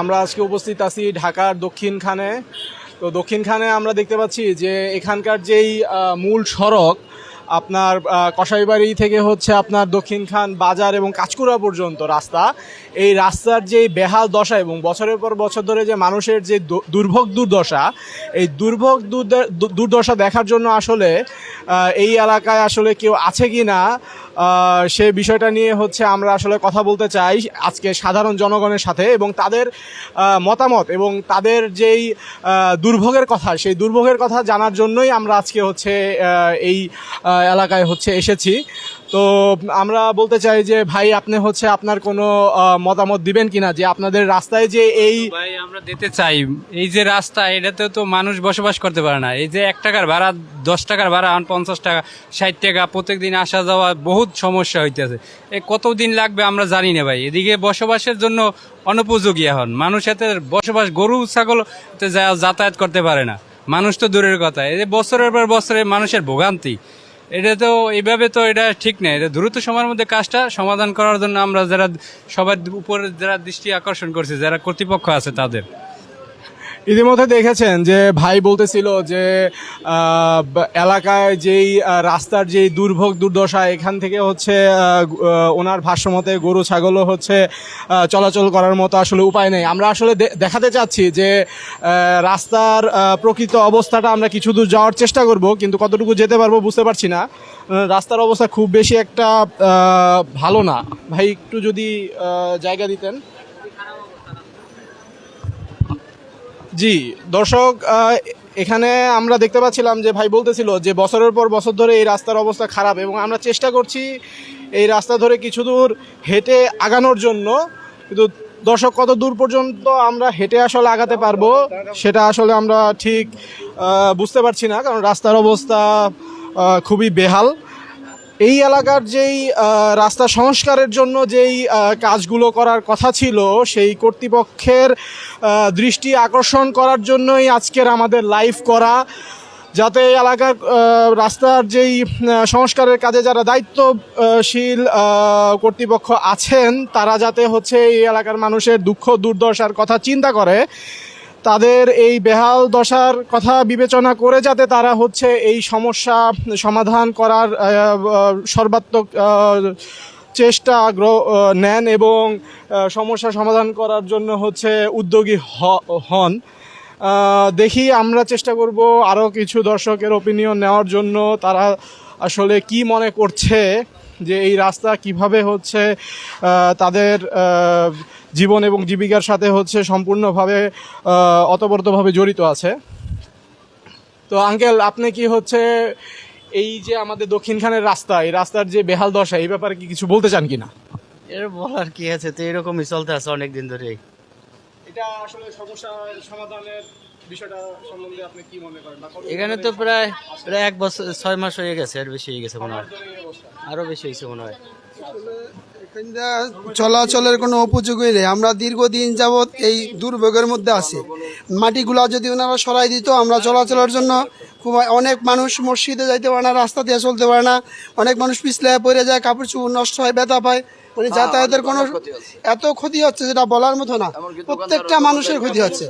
আমরা আজকে উপস্থিত আছি ঢাকার দক্ষিণখানে। তো দক্ষিণখানে আমরা দেখতে পাচ্ছি যে এখানকার যেই মূল সড়ক, আপনার কসাইবাড়ি থেকে হচ্ছে আপনার দক্ষিণখান বাজার এবং কাঁচকুড়া পর্যন্ত রাস্তা। এই রাস্তার যে বেহাল দশা এবং বছরের পর বছর ধরে যে মানুষের যে দুর্ভোগ দুর্দশা, এই দুর্ভোগ দুর্দশা দেখার জন্য আসলে এই এলাকায় আসলে কেউ আছে কি না সে বিষয়টা নিয়ে হচ্ছে আমরা আসলে কথা বলতে চাই আজকে সাধারণ জনগণের সাথে এবং তাদের মতামত এবং তাদের যেই দুর্ভোগের কথা, সেই দুর্ভোগের কথা জানার জন্যই আমরা আজকে হচ্ছে এই এলাকায় হচ্ছে এসেছি। তো আমরা বলতে চাই যে, ভাই, আপনি হচ্ছে আপনার কোনো মতামত দিবেন কিনা? যে আপনাদের রাস্তায় যে এই ভাই, আমরা দিতে চাই। এই যে রাস্তা, এটাতে তো মানুষ বসবাস করতে পারে না। এই যে এক টাকার ভাড়া, দশ টাকার ভাড়া পঞ্চাশ টাকা, ষাট টাকা, প্রত্যেকদিন আসা যাওয়া বহুত সমস্যা হইতেছে। এ কতদিন লাগবে আমরা জানি না ভাই। এদিকে বসবাসের জন্য অনুপযোগী এখন। মানুষ এতে বসবাস, গরু, ছাগল যাতায়াত করতে পারে না। মানুষ তো দূরের কথা। এই যে বছরের পর বছরে মানুষের ভোগান্তি। এটা তো এইভাবে তো এটা ঠিক নেই। এটা দ্রুত সময়ের মধ্যে কাজটা সমাধান করার জন্য আমরা যারা সবার উপরে যারা দৃষ্টি আকর্ষণ করছি, যারা কর্তৃপক্ষ আছে তাদের। ইতিমধ্যে দেখেছেন যে ভাই বলতেছিল যে এলাকায় যেই রাস্তার যেই দুর্ভোগ দুর্দশা, এখান থেকে হচ্ছে ওনার ভাষ্যমতে গরু, ছাগলও হচ্ছে চলাচল করার মতো আসলে উপায় নেই। আমরা আসলে দেখাতে চাচ্ছি যে রাস্তার প্রকৃত অবস্থাটা আমরা কিছু দূর যাওয়ার চেষ্টা করব, কিন্তু কতটুকু যেতে পারব বুঝতে পারছি না। রাস্তার অবস্থা খুব বেশি একটা ভালো না। ভাই, একটু যদি জায়গা দিতেন। জি, দর্শক এখানে আমরা দেখতে পাচ্ছিলাম যে ভাই বলতেছিল যে বছরের পর বছর ধরে এই রাস্তার অবস্থা খারাপ এবং আমরা চেষ্টা করছি এই রাস্তা ধরে কিছু দূর হেঁটে আগানোর জন্য। কিন্তু দর্শক, কত দূর পর্যন্ত আমরা হেঁটে আসলে আগাতে পারব সেটা আসলে আমরা ঠিক বুঝতে পারছি না। কারণ রাস্তার অবস্থা খুবই বেহাল। এই এলাকার যেই রাস্তা সংস্কারের জন্য যেই কাজগুলো করার কথা ছিল, সেই কর্তৃপক্ষের দৃষ্টি আকর্ষণ করার জন্যই আজকের আমাদের লাইভ করা। যাতে এই এলাকার রাস্তার যেই সংস্কারের কাজে যারা দায়িত্বশীল কর্তৃপক্ষ আছেন, তারা যাতে হচ্ছে এই এলাকার মানুষের দুঃখ, দুর্দশার কথা চিন্তা করে। তাদের এই বেহাল দশার কথা বিবেচনা করে যাতে তারা হচ্ছে এই সমস্যা সমাধান করার সর্বাত্মক চেষ্টা নেন এবং সমস্যা সমাধান করার জন্য হচ্ছে উদ্যোগী হন। দেখি আমরা চেষ্টা করব আরও কিছু দর্শকের ওপিনিয়ন নেওয়ার জন্য তারা আসলে কি মনে করছে। যে এই রাস্তা কীভাবে হচ্ছে তাদের জীবন এবং জীবিকার সাথে হচ্ছে সম্পূর্ণভাবে আহ, অতপ্রতভাবে জড়িত আছে। তো আঙ্কেল আপনি কি হচ্ছে এই যে আমাদের দক্ষিণখানের রাস্তা এই রাস্তার যে বেহাল দশা এই ব্যাপারে কি কিছু বলতে চান কিনা? এর বলার কি আছে? তো এরকমই চলতে আছে অনেক দিন ধরেই। এটা আসলে সমস্যা সমাধানের বিষয়টা সম্বন্ধে আপনি কি মনে করেন? এখানে তো প্রায় প্রায় এক বছর ছয় মাস হয়ে গেছে আর বেশি হয়ে গেছে মনে হয়। ধরে আরও বেশি হয়েছে মনে হয়। চলাচলের কোনো উপযোগী নেই। আমরা দীর্ঘদিন যাবৎ এই দুর্ভোগের মধ্যে আছি। মাটিগুলা যদি ওনারা সরাই দিত আমরা চলাচলের জন্য খুব অনেক মানুষ মসজিদে যাইতে পারে না রাস্তা দিয়ে চলতে পারে না। অনেক মানুষ পিছলে পড়ে যায় কাপড় চুপড় নষ্ট হয় ব্যথা পায়। মানে যাতায়াতের কোনো এত ক্ষতি হচ্ছে যেটা বলার মতো না। প্রত্যেকটা মানুষের ক্ষতি হচ্ছে।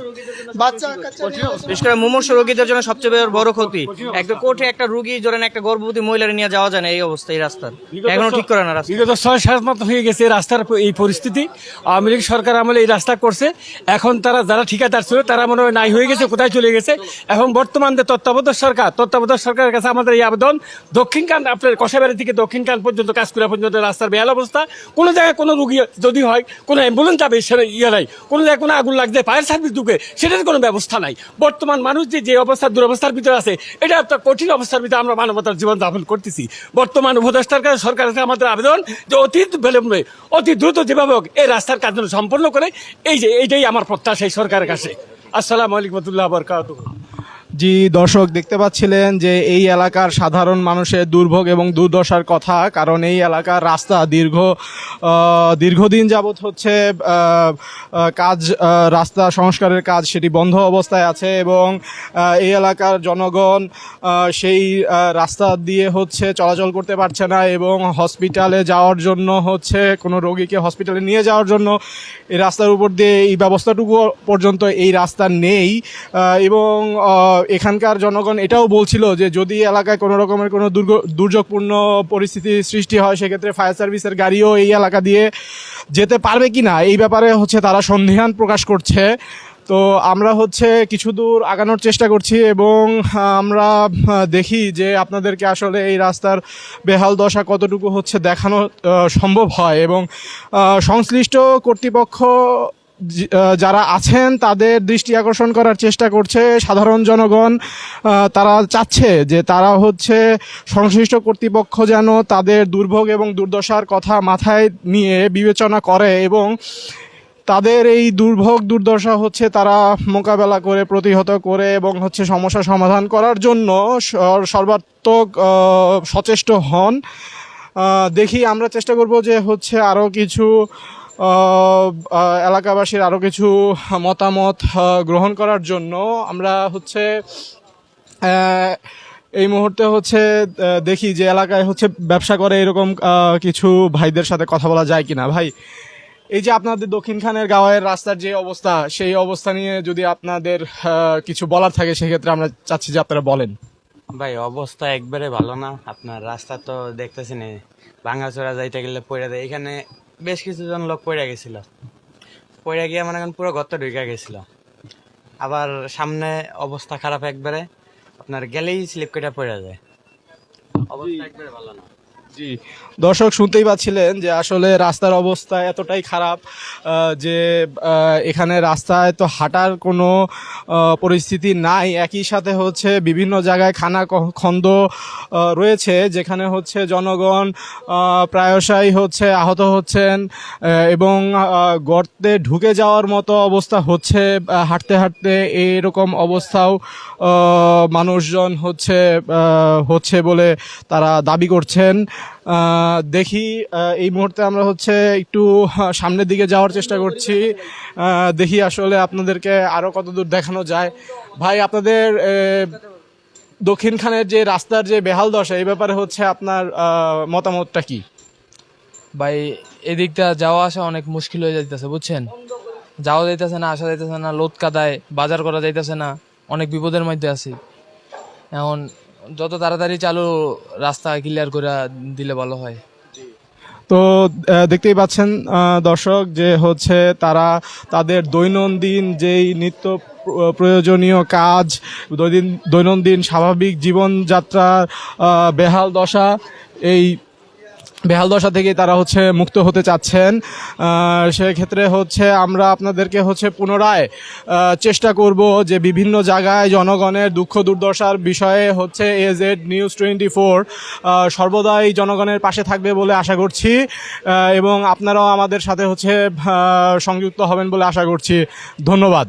বাচ্চা কাচ্চা বিশেষ করে মুমূর্ষ রোগীদের জন্য সবচেয়ে বড় ক্ষতি। একটা কোর্টে একটা রুগী ধরেন একটা গর্ভবতী মহিলার নিয়ে যাওয়া যায় না এই অবস্থা এই রাস্তার। এখনও ঠিক করে না রাস্তা। বিগত ছয় সাত মাস হয়ে গেছে এই রাস্তার এই পরিস্থিতি। আওয়ামী লীগ সরকার আমলে এই রাস্তা করছে। এখন তারা যারা ঠিকাদার ছিল তারা মনে হয় নাই হয়ে গেছে কোথায় চলে গেছে। এখন বর্তমান যে তত্ত্বাবধায়ক সরকার তত্ত্বাবধায়ক সরকারের কাছে আমাদের এই আবেদন। দক্ষিণকান আপনার কষাবাড়ি থেকে দক্ষিণকান পর্যন্ত কাজ করা পর্যন্ত রাস্তার বেহাল অবস্থা। কোনো জায়গায় কোনো রুগী যদি হয়, কোনো অ্যাম্বুলেন্স যাবে, সেটা ইয়ে নাই। কোনো জায়গায় কোনো আগুন লাগছে ফায়ার সার্ভিস ঢুকে, সেটার কোনো ব্যবস্থা নাই। বর্তমান মানুষ যে যে অবস্থা, দুরবস্থার ভিতরে আছে, এটা একটা কঠিন অবস্থার ভিতরে আমরা মানবতার জীবন যাপন করতেছি। বর্তমান উপদেষ্টার কাছে, সরকারের কাছে আমাদের আবেদন যে অতি বিলম্বে অতি দ্রুত যেভাবে হোক, এই রাস্তার কাজ সম্পন্ন করে, এই যে, এইটাই আমার প্রত্যাশা এই সরকারের কাছে। আসসালামু আলাইকুম বরকাত জি, দর্শক দেখতে পাচ্ছিলেন যে এই এলাকার সাধারণ মানুষের দুর্ভোগ এবং দুর্দশার কথা, কারণ এই এলাকার রাস্তা দীর্ঘ দীর্ঘদিন যাবৎ হচ্ছে কাজ রাস্তা সংস্কারের কাজ সেটি বন্ধ অবস্থায় আছে এবং এই এলাকার জনগণ সেই রাস্তা দিয়ে হচ্ছে চলাচল করতে পারছে না এবং হসপিটালে যাওয়ার জন্য হচ্ছে কোনো রোগীকে হসপিটালে নিয়ে যাওয়ার জন্য এই রাস্তার উপর দিয়ে এই ব্যবস্থাটুকু পর্যন্ত এই রাস্তা নেই এবং এখানকার জনগণ এটাও বলছিল যে যদি এলাকায় কোনো রকমের কোনো দুর্যোগপূর্ণ পরিস্থিতি সৃষ্টি হয়, সেক্ষেত্রে ফায়ার সার্ভিসের গাড়িও এই এলাকা দিয়ে যেতে পারবে কি না এই ব্যাপারে হচ্ছে তারা সন্দেহান প্রকাশ করছে। তো আমরা হচ্ছে কিছু দূর আগানোর চেষ্টা করছি এবং আমরা দেখি যে আপনাদেরকে আসলে এই রাস্তার বেহাল দশা কতটুকু হচ্ছে দেখানো সম্ভব হয় এবং সংশ্লিষ্ট কর্তৃপক্ষ যারা আছেন, তাদের দৃষ্টি আকর্ষণ করার চেষ্টা করছে সাধারণ জনগণ। তারা চাচ্ছে যে তারা হচ্ছে সংশ্লিষ্ট কর্তৃপক্ষ যেন তাদের দুর্ভোগ এবং দুর্দশার কথা মাথায় নিয়ে বিবেচনা করে এবং তাদের এই দুর্ভোগ, দুর্দশা হচ্ছে তারা মোকাবেলা করে, প্রতিহত করে এবং হচ্ছে সমস্যা সমাধান করার জন্য সর্বাত্মক সচেষ্ট হন। দেখি আমরা চেষ্টা করব যে হচ্ছে আরও কিছু এলাকাবাসীর আরও কিছু মতামত গ্রহণ করার জন্য আমরা হচ্ছে এই মুহূর্তে হচ্ছে দেখি যে এলাকায় হচ্ছে ব্যবসা করে এরকম কিছু ভাইদের সাথে কথা বলা যায় কিনা। ভাই, এই যে আপনাদের দক্ষিণখানের গাঁয়ের রাস্তার যে অবস্থা, সেই অবস্থা নিয়ে যদি আপনাদের কিছু বলার থাকে, সেক্ষেত্রে আমরা চাচ্ছি যে আপনারা বলেন। ভাই, অবস্থা একবারে ভালো না। আপনার রাস্তা তো দেখতেছেন ভাঙাচোরা যাইতে গেলে পড়ে দেয়। এখানে বেশ কিছুজন লোক পড়ে গেছিল। পড়ে গিয়ে মানে পুরো গর্ত ঢুকে গেছিল। আবার সামনে অবস্থা খারাপ একবারে, আপনার গেলেই স্লিপ কেটে পড়ে যায়। অবস্থা একবারে ভালো না। জি। দর্শক শুনতেই পাচ্ছিলেন যে আসলে রাস্তার অবস্থা এতটাই খারাপ যে এখানে রাস্তায় তো হাঁটার কোনো পরিস্থিতি নাই। একই সাথে হচ্ছে বিভিন্ন জায়গায় খানা খন্দ রয়েছে, যেখানে হচ্ছে জনগণ প্রায়শই হচ্ছে আহত হচ্ছেন এবং গর্তে ঢুকে যাওয়ার মতো অবস্থা হচ্ছে হাঁটতে হাঁটতে এরকম অবস্থাও মানুষজন হচ্ছে হচ্ছে বলে তারা দাবি করছেন। দেখি এই মুহূর্তে আমরা হচ্ছে একটু সামনের দিকে যাওয়ার চেষ্টা করছি। দেখি আসলে আপনাদেরকে আরও কতদূর দেখানো যায়। ভাই, আপনাদের দক্ষিণখানের যে রাস্তার যে বেহাল দশা, এই ব্যাপারে হচ্ছে আপনার মতামতটা কি? ভাই, এদিকটা যাওয়া আসা অনেক মুশকিল হয়ে যাইতেছে, বুঝছেন? যাওয়া যাইতেছে না, আসা যাইতেছে না লোদ কাদায়, বাজার করা যাইতেছে না, অনেক বিপদের মধ্যে আছি। এখন যত তাড়াতাড়ি চালু রাস্তা ক্লিয়ার করে দিলে ভালো হয়। তো দেখতেই পাচ্ছেন দর্শক, যে হচ্ছে তারা তাদের দৈনন্দিন যেই নিত্য প্রয়োজনীয় কাজ দৈনন্দিন স্বাভাবিক জীবনযাত্রার বেহাল দশা, এই বেহাল দশা থেকে তারা হচ্ছে মুক্ত হতে চাচ্ছেন। সেক্ষেত্রে হচ্ছে আমরা আপনাদেরকে হচ্ছে পুনরায় চেষ্টা করব যে বিভিন্ন জায়গায় জনগণের দুঃখ দুর্দশার বিষয়ে হচ্ছে এজেড নিউজ টোয়েন্টি ফোর সর্বদাই জনগণের পাশে থাকবে বলে আশা করছি এবং আপনারাও আমাদের সাথে হচ্ছে সংযুক্ত হবেন বলে আশা করছি। ধন্যবাদ।